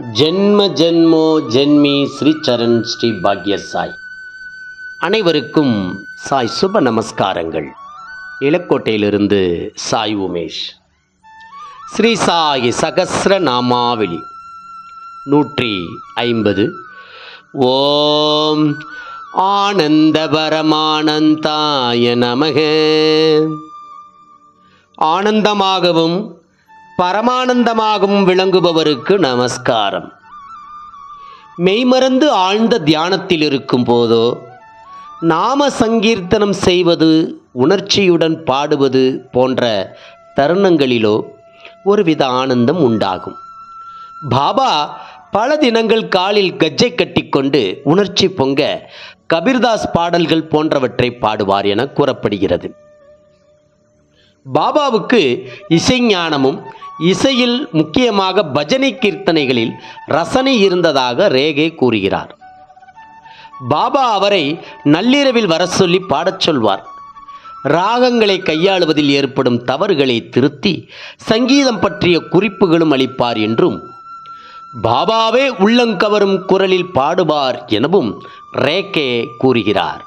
ஜென்ம ஜென்மோ ஜென்மி ஸ்ரீ சரண் ஸ்ரீ பாக்ய சாய் அனைவருக்கும் சாய் சுப நமஸ்காரங்கள். இளக்கோட்டையிலிருந்து சாய் உமேஷ். ஸ்ரீ சாய் சகசிர நாமாவளி. நூற்றி ஐம்பது. ஓம் ஆனந்த பரமானந்தாய நமக. ஆனந்தமாகவும் பரமானந்தமாகவும் விளங்குபவருக்கு நமஸ்காரம். மெய்மறந்து ஆழ்ந்த தியானத்தில் இருக்கும் போதோ நாம சங்கீர்த்தனம் செய்வது உணர்ச்சியுடன் பாடுவது போன்ற தருணங்களிலோ ஒருவித ஆனந்தம் உண்டாகும். பாபா பல தினங்கள் காலில் கஜ்ஜை கட்டிக்கொண்டு உணர்ச்சி பொங்க கபீர்தாஸ் பாடல்கள் போன்றவற்றை பாடுவார் என கூறப்படுகிறது. பாபாவுக்கு இசைஞானமும் இசையில் முக்கியமாக பஜனை கீர்த்தனைகளில் ரசனை இருந்ததாக ரேகே கூறுகிறார். பாபா அவரை நள்ளிரவில் வர சொல்லி பாடச் சொல்வார். ராகங்களை கையாளுவதில் ஏற்படும் தவறுகளை திருத்தி சங்கீதம் பற்றிய குறிப்புகளும் அளிப்பார் என்றும் பாபாவே உள்ளங்கவரும் குரலில் பாடுவார் எனவும் ரேகே கூறுகிறார்.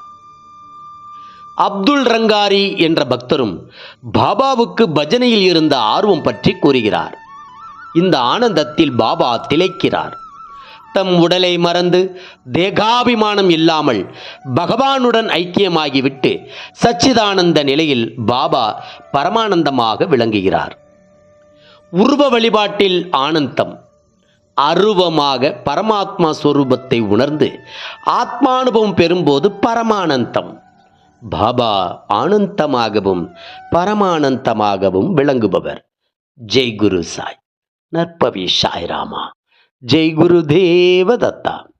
அப்துல் ரங்காரி என்ற பக்தரும் பாபாவுக்கு பஜனையில் இருந்த ஆர்வம் பற்றி கூறுகிறார். இந்த ஆனந்தத்தில் பாபா திளைக்கிறார். தம் உடலை மறந்து தேகாபிமானம் இல்லாமல் பகவானுடன் ஐக்கியமாகிவிட்டு சச்சிதானந்த நிலையில் பாபா பரமானந்தமாக விளங்குகிறார். உருவ வழிபாட்டில் ஆனந்தம் அருவமாக பரமாத்மா ஸ்வரூபத்தை உணர்ந்து ஆத்மானுபவம் பெறும்போது பரமானந்தம். பாபா ஆனந்தமாகவும் பரமானந்தமாகவும் விளங்குபவர். ஜெய் குரு சாய். நற்பவி சாய்ராமா. ஜெய் குரு தேவதத்தா.